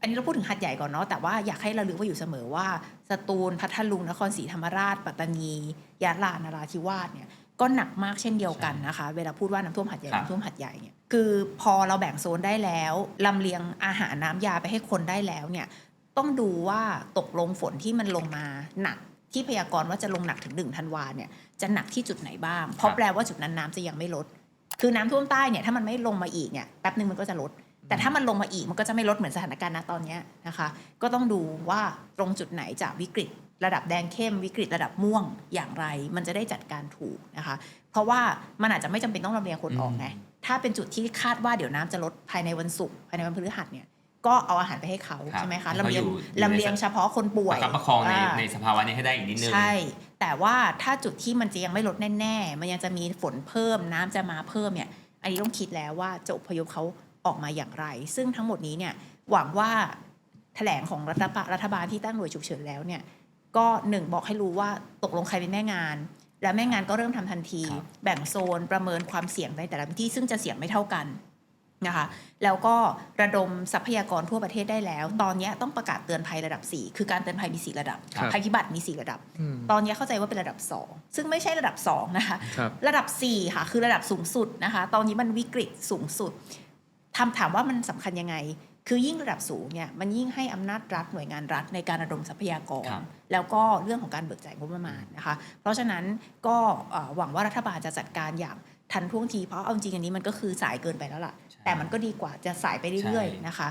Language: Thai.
อันนี้เราพูดถึงหัดใหญ่ก่อนเนาะแต่ว่าอยากให้เราลึกไว้อยู่เสมอว่าสตูลพัทลุงนครศรีธรรมราช ปัตตานียะลานราธิวาสเนี่ยก็หนักมากเช่นเดียวกันนะคะ เวลาพูดว่าน้ำท่วมหัดใหญ่ครับน้ำท่วมหัดใหญ่เนี่ยคือพอเราแบ่งโซนได้แล้วลำเลียงอาหารน้ำยาไปให้คนได้แล้วเนี่ยต้องดูว่าตกลงฝนที่มันลงมาหนักที่พยากรณ์ว่าจะลงหนักถึงหนึ่งธันวาเนี่ยจะหนักที่จุดไหนบ้าง เพราะแปลว่าจุดนั้นน้ำจะยังไม่ลด คือน้ำท่วมใต้เนี่ยถ้ามันไม่ลงมาอีกเนี่ยแป๊บหนึ่งมันก็จะลด แต่ถ้ามันลงมาอีกมันก็จะไม่ลดเหมือนสถานการณ์ณตอนเนี้ยนะคะ ก็ต้องดูว่าตรงจุดไหนจากวิกฤต ระดับแดงเข้ม วิกฤตระดับม่วงอย่างไร มันจะได้จัดการถูกนะคะ เพราะว่ามันอาจจะไม่จำเป็นต้องลำเลียงคนออกไงถ้าเป็นจุดที่คาดว่าเดี๋ยวน้ำจะลดภายในวันศุกร์ภายในวันพฤหัสเนี่ยก็เอาอาหารไปให้เขาครับใช่ไหมคะให้ลำเขาเลียงอยู่อยู่ลำเลียงในเฉพาะคนป่วปยระคับประคองในอ่าในสภาวะนี้ให้ได้อีกนิดนึงใช่ แต่ว่าถ้าจุดที่มันจะยังไม่ลดแน่ ๆ มันยังจะมีฝนเพิ่มน้ำจะมาเพิ่มเนี่ย อันนี้ต้องคิดแล้วว่าจะอพยพเขา ออกมาอย่างไร ซึ่งทั้งหมดนี้เนี่ยหวังว่าแถลงของรัฐบาลรัฐบาลที่ตั้งหน่วยฉุกเฉินแล้วเนี่ยก็หนึ่งบอกให้รู้ว่าตกลงใครเป็นแม่งาน แล้วแม่งานก็เริ่มทำทันทีครับแบ่งโซนประเมินความเสี่ยงในแต่ละพื้นที่ซึ่งจะเสี่ยงไม่เท่ากันนะคะแล้วก็ระดมทรัพยากรทั่วประเทศได้แล้ว ตอนนี้ต้องประกาศเตือนภัยระดับ 4 คือการเตือนภัยมี 4 ระดับครับภัยพิบัติมี 4 ระดับอืมตอนนี้เข้าใจว่าเป็นระดับ 2 ซึ่งไม่ใช่ระดับ 2 นะคะครับระดับ 4 ค่ะ คือระดับสูงสุดนะคะ ตอนนี้มันวิกฤตสูงสุด ทำถามว่ามันสำคัญยังไง คือยิ่งระดับสูงเนี่ยมันยิ่งให้อำนาจรัฐหน่วยงานรัฐในการระดมทรัพยากรครับแล้วก็เรื่องของการเบิกจ่ายงบประมาณนะคะ เพราะฉะนั้นก็เอ่อหวังว่ารัฐบาลจะจัดการอย่างทันท่วงทีเพราะเอาจริงๆอันนี้มันก็คือสายเกินไปแล้วล่ะ แต่มันก็ดีกว่าจะสายไปเรื่อยๆนะคะ